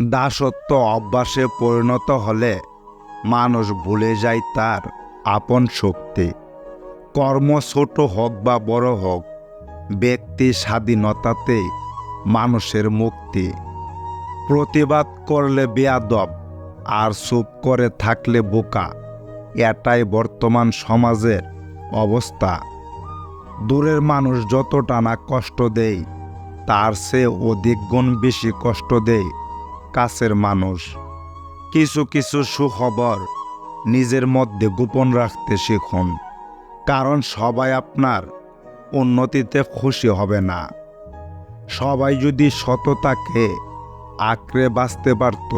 দাসত্ব অভ্যাসে পরিণত হলে মানুষ ভুলে যায় তার আপন শক্তি। কর্ম ছোট হোক বা বড় হোক, ব্যক্তি স্বাধীনতাতেই মানুষের মুক্তি। প্রতিবাদ করলে বেয়াদব আর চুপ করে থাকলে বোকা। এটাই বর্তমান সমাজের অবস্থা। দূরের মানুষ যত টানা কষ্ট দেয়, তার চেয়ে অধিক গুণ বেশি কষ্ট দেয় কাছের মানুষ। কিছু কিছু সুখবর নিজের মধ্যে গোপন রাখতে শিখুন, কারণ সবাই আপনার উন্নতিতে খুশি হবে না। সবাই যদি সততাকে আঁকড়ে বাঁচতে পারত,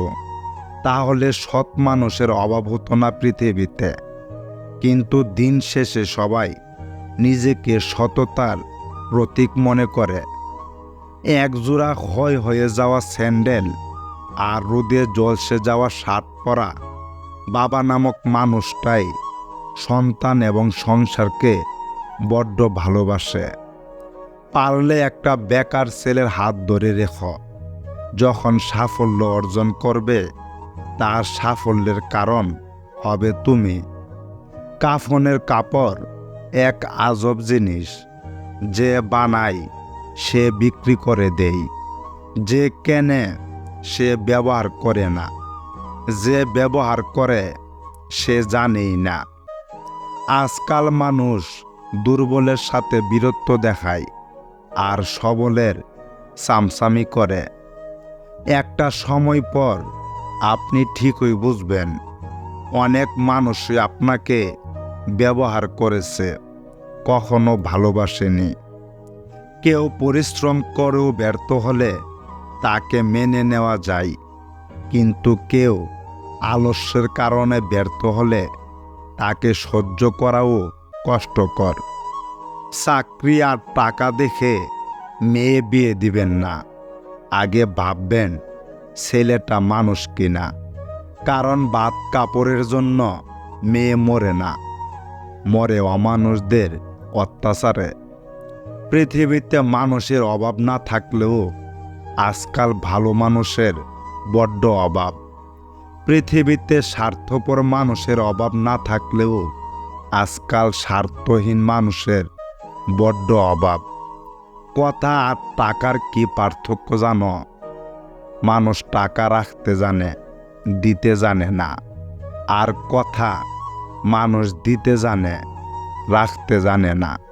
তাহলে সৎ মানুষের অভাব হতো না পৃথিবীতে। কিন্তু দিন শেষে সবাই নিজেকে সততার প্রতীক মনে করে। একজোড়া ক্ষয় হয়ে যাওয়া স্যান্ডেল আর রোদে জলসে যাওয়া শার্ট পরা বাবা নামক মানুষটাই সন্তান এবং সংসারকে বড্ড ভালোবাসে। পারলে একটা বেকার ছেলের হাত ধরে রেখো। যখন সাফল্য অর্জন করবে, তার সাফল্যের কারণ হবে তুমি। কাফনের কাপড় এক আজব জিনিস। যে বানায়, সে বিক্রি করে দেই যে কেনে সে ব্যবহার করে না। যে ব্যবহার করে, সে জানেই না। আজকাল মানুষ দুর্বলের সাথে বীরত্ব দেখায় আর সবলের সামসামি করে। একটা সময় পর আপনি ঠিকই বুঝবেন, অনেক মানুষই আপনাকে ব্যবহার করেছে, কখনো ভালোবাসেনি। কেউ পরিশ্রম করেও ব্যর্থ হলে তাকে মেনে নেওয়া যায়। কিন্তু কেউ আলস্যের কারণে ব্যর্থ হলে তাকে সহ্য করাও কষ্টকর। চাকরি আর টাকা দেখে মেয়ে বিয়ে দিবেন না। আগে ভাববেন, ছেলেটা মানুষ কিনা। কারণ বাদ কাপড়ের জন্য মেয়ে মরে না। মরে অমানুষদের অত্যাচারে। পৃথিবীতে মানুষের অভাব না থাকলেও আজকাল ভালো মানুষের বড্ড অভাব। পৃথিবীতে স্বার্থপর মানুষের অভাব না থাকলেও আজকাল স্বার্থহীন মানুষের বড্ড অভাব। কথা আর টাকার কি পার্থক্য জানো? মানুষ টাকা রাখতে জানে, দিতে জানে না। আর কথা মানুষ দিতে জানে, রাখতে জানে না।